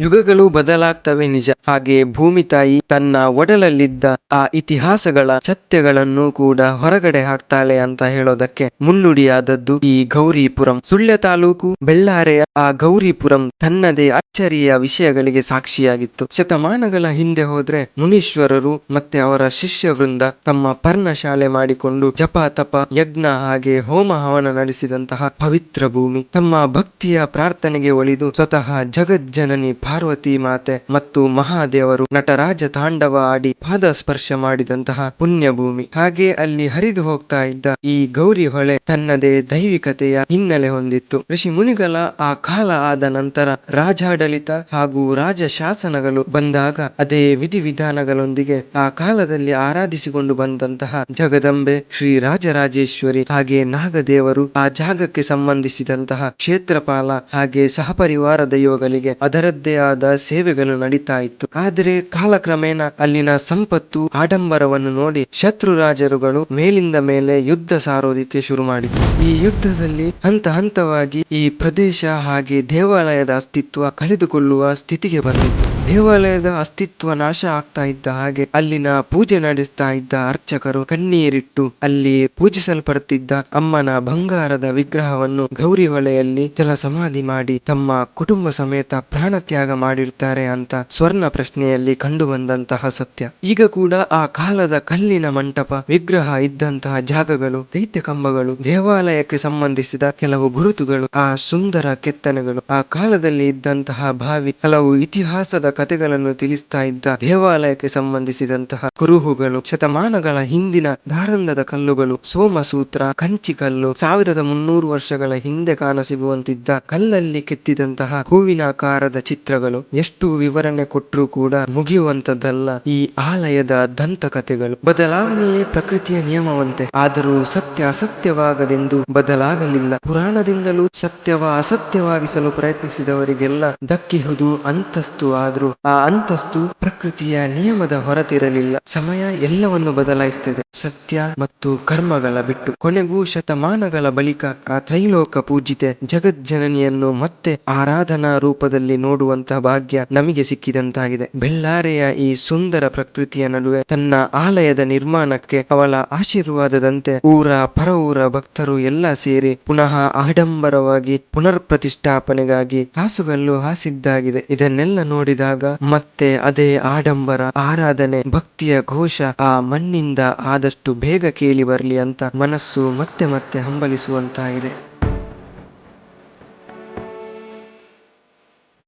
ಯುಗಗಳು ಬದಲಾಗ್ತವೆ ನಿಜ. ಹಾಗೆ ಭೂಮಿ ತಾಯಿ ತನ್ನ ಒಡಲಲ್ಲಿದ್ದ ಆ ಇತಿಹಾಸಗಳ ಸತ್ಯಗಳನ್ನು ಕೂಡ ಹೊರಗಡೆ ಹಾಕ್ತಾಳೆ ಅಂತ ಹೇಳೋದಕ್ಕೆ ಮುನ್ನುಡಿಯಾದದ್ದು ಈ ಗೌರಿಪುರಂ. ಸುಳ್ಯ ತಾಲೂಕು ಬೆಳ್ಳಾರೆಯ ಆ ಗೌರಿಪುರಂ ತನ್ನದೇ ಅಚ್ಚರಿಯ ವಿಷಯಗಳಿಗೆ ಸಾಕ್ಷಿಯಾಗಿತ್ತು. ಶತಮಾನಗಳ ಹಿಂದೆ ಹೋದ್ರೆ ಮುನೀಶ್ವರರು ಮತ್ತೆ ಅವರ ಶಿಷ್ಯ ವೃಂದ ತಮ್ಮ ಪರ್ಣಶಾಲೆ ಮಾಡಿಕೊಂಡು ಜಪ ತಪ ಯಜ್ಞ ಹಾಗೆ ಹೋಮ ಹವನ ನಡೆಸಿದಂತಹ ಪವಿತ್ರ ಭೂಮಿ. ತಮ್ಮ ಭಕ್ತಿಯ ಪ್ರಾರ್ಥನೆಗೆ ಒಲಿದು ಸ್ವತಃ ಜಗಜ್ಜನನಿ ಪಾರ್ವತಿ ಮಾತೆ ಮತ್ತು ಮಹಾದೇವರು ನಟರಾಜ ತಾಂಡವ ಆಡಿ ಪಾದ ಸ್ಪರ್ಶ ಮಾಡಿದಂತಹ ಪುಣ್ಯ ಭೂಮಿ ಹಾಗೆ ಅಲ್ಲಿ ಹರಿದು ಹೋಗ್ತಾ ಇದ್ದ ಈ ಗೌರಿ ಹೊಳೆ ತನ್ನದೇ ದೈವಿಕತೆಯ ಹಿನ್ನೆಲೆ ಹೊಂದಿತ್ತು. ಋಷಿ ಮುನಿಗಳ ಆ ಕಾಲ ಆದ ನಂತರ ರಾಜಾಡಳಿತ ಹಾಗೂ ರಾಜ ಶಾಸನಗಳು ಬಂದಾಗ ಅದೇ ವಿಧಿವಿಧಾನಗಳೊಂದಿಗೆ ಆ ಕಾಲದಲ್ಲಿ ಆರಾಧಿಸಿಕೊಂಡು ಬಂದಂತಹ ಜಗದಂಬೆ ಶ್ರೀ ರಾಜರಾಜೇಶ್ವರಿ ಹಾಗೆ ನಾಗದೇವರು ಆ ಜಾಗಕ್ಕೆ ಸಂಬಂಧಿಸಿದಂತಹ ಕ್ಷೇತ್ರಪಾಲ ಹಾಗೆ ಸಹಪರಿವಾರ ದೈವಗಳಿಗೆ ಅದರದ್ದೇ ಆದ ಸೇವೆಗಳು ನಡೀತಾ ಇತ್ತು. ಆದರೆ ಕಾಲಕ್ರಮೇಣ ಅಲ್ಲಿನ ಸಂಪತ್ತು ಆಡಂಬರವನ್ನು ನೋಡಿ ಶತ್ರು ರಾಜರುಗಳು ಮೇಲಿಂದ ಮೇಲೆ ಯುದ್ಧ ಸಾರೋದಿಕ್ಕೆ ಶುರು ಮಾಡಿದ್ರು. ಈ ಯುದ್ಧದಲ್ಲಿ ಹಂತ ಹಂತವಾಗಿ ಈ ಪ್ರದೇಶ ಹಾಗೆ ದೇವಾಲಯದ ಅಸ್ತಿತ್ವ ಕಳೆದುಕೊಳ್ಳುವ ಸ್ಥಿತಿಗೆ ಬಂದಿತ್ತು. ದೇವಾಲಯದ ಅಸ್ತಿತ್ವ ನಾಶ ಆಗ್ತಾ ಇದ್ದ ಹಾಗೆ ಅಲ್ಲಿನ ಪೂಜೆ ನಡೆಸ್ತಾ ಇದ್ದ ಅರ್ಚಕರು ಕಣ್ಣೀರಿಟ್ಟು ಅಲ್ಲಿ ಪೂಜಿಸಲ್ಪಡುತ್ತಿದ್ದ ಅಮ್ಮನ ಬಂಗಾರದ ವಿಗ್ರಹವನ್ನು ಗೌರಿ ಹೊಳೆಯಲ್ಲಿ ಜಲ ಸಮಾಧಿ ಮಾಡಿ ತಮ್ಮ ಕುಟುಂಬ ಸಮೇತ ಪ್ರಾಣ ತ್ಯಾಗ ಮಾಡಿರ್ತಾರೆ ಅಂತ ಸ್ವರ್ಣ ಪ್ರಶ್ನೆಯಲ್ಲಿ ಕಂಡು ಬಂದಂತಹ ಸತ್ಯ. ಈಗ ಕೂಡ ಆ ಕಾಲದ ಕಲ್ಲಿನ ಮಂಟಪ, ವಿಗ್ರಹ ಇದ್ದಂತಹ ಜಾಗಗಳು, ದೈತ್ಯ ಕಂಬಗಳು, ದೇವಾಲಯಕ್ಕೆ ಸಂಬಂಧಿಸಿದ ಕೆಲವು ಗುರುತುಗಳು, ಆ ಸುಂದರ ಕೆತ್ತನೆಗಳು, ಆ ಕಾಲದಲ್ಲಿ ಇದ್ದಂತಹ ಬಾವಿ, ಹಲವು ಇತಿಹಾಸದ ಕಥೆಗಳನ್ನು ತಿಳಿಸ್ತಾ ಇದ್ದ ದೇವಾಲಯಕ್ಕೆ ಸಂಬಂಧಿಸಿದಂತಹ ಕುರುಹುಗಳು, ಶತಮಾನಗಳ ಹಿಂದಿನ ದಾರಂದದ ಕಲ್ಲುಗಳು, ಸೋಮಸೂತ್ರ, ಕಂಚಿಕಲ್ಲು, ಸಾವಿರದ ಮುನ್ನೂರು ವರ್ಷಗಳ ಹಿಂದೆ ಕಾಣಸಿಗುವಂತಿದ್ದ ಕಲ್ಲಲ್ಲಿ ಕೆತ್ತಿದಂತಹ ಹೂವಿನಾಕಾರದ ಚಿತ್ರಗಳು. ಎಷ್ಟು ವಿವರಣೆ ಕೊಟ್ಟರೂ ಕೂಡ ಮುಗಿಯುವಂತದ್ದಲ್ಲ ಈ ಆಲಯದ ದಂತಕಥೆಗಳು. ಬದಲಾವಣೆಯೇ ಪ್ರಕೃತಿಯ ನಿಯಮವಂತೆ. ಆದರೂ ಸತ್ಯ ಅಸತ್ಯವಾಗದೆಂದು ಬದಲಾಗಲಿಲ್ಲ. ಪುರಾಣದಿಂದಲೂ ಸತ್ಯವ ಅಸತ್ಯವಾಗಿಸಲು ಪ್ರಯತ್ನಿಸಿದವರಿಗೆಲ್ಲ ದಕ್ಕಿಹುದು ಅಂತಸ್ತು ಆದ್ರೂ ಆ ಅಂತಸ್ತು ಪ್ರಕೃತಿಯ ನಿಯಮದ ಹೊರತಿರಲಿಲ್ಲ. ಸಮಯ ಎಲ್ಲವನ್ನು ಬದಲಾಯಿಸುತ್ತದೆ. ಸತ್ಯ ಮತ್ತು ಕರ್ಮಗಳ ಬಿಟ್ಟು. ಕೊನೆಗೂ ಶತಮಾನಗಳ ಬಳಿಕ ಆ ತ್ರೈಲೋಕ ಪೂಜಿತೆ ಜಗಜ್ಜನನಿಯನ್ನು ಮತ್ತೆ ಆರಾಧನಾ ರೂಪದಲ್ಲಿ ನೋಡುವಂತಹ ಭಾಗ್ಯ ನಮಗೆ ಸಿಕ್ಕಿದಂತಾಗಿದೆ. ಬೆಳ್ಳಾರೆಯ ಈ ಸುಂದರ ಪ್ರಕೃತಿಯ ನಡುವೆ ತನ್ನ ಆಲಯದ ನಿರ್ಮಾಣಕ್ಕೆ ಅವಳ ಆಶೀರ್ವಾದದಂತೆ ಊರ ಪರವೂರ ಭಕ್ತರು ಎಲ್ಲ ಸೇರಿ ಪುನಃ ಆಡಂಬರವಾಗಿ ಪುನರ್ ಪ್ರತಿಷ್ಠಾಪನೆಗಾಗಿ ಹಾಸುಗಲ್ಲು ಹಾಸಿದ್ದಾಗಿದೆ. ಇದನ್ನೆಲ್ಲ ನೋಡಿದಾಗ ಮತ್ತೆ ಅದೇ ಆಡಂಬರ, ಆರಾಧನೆ, ಭಕ್ತಿಯ ಘೋಷ ಆ ಮಣ್ಣಿಂದ ಆದಷ್ಟು ಬೇಗ ಕೇಳಿ ಬರಲಿ ಅಂತ ಮನಸ್ಸು ಮತ್ತೆ ಮತ್ತೆ ಹಂಬಲಿಸುವಂತಾಗಿದೆ.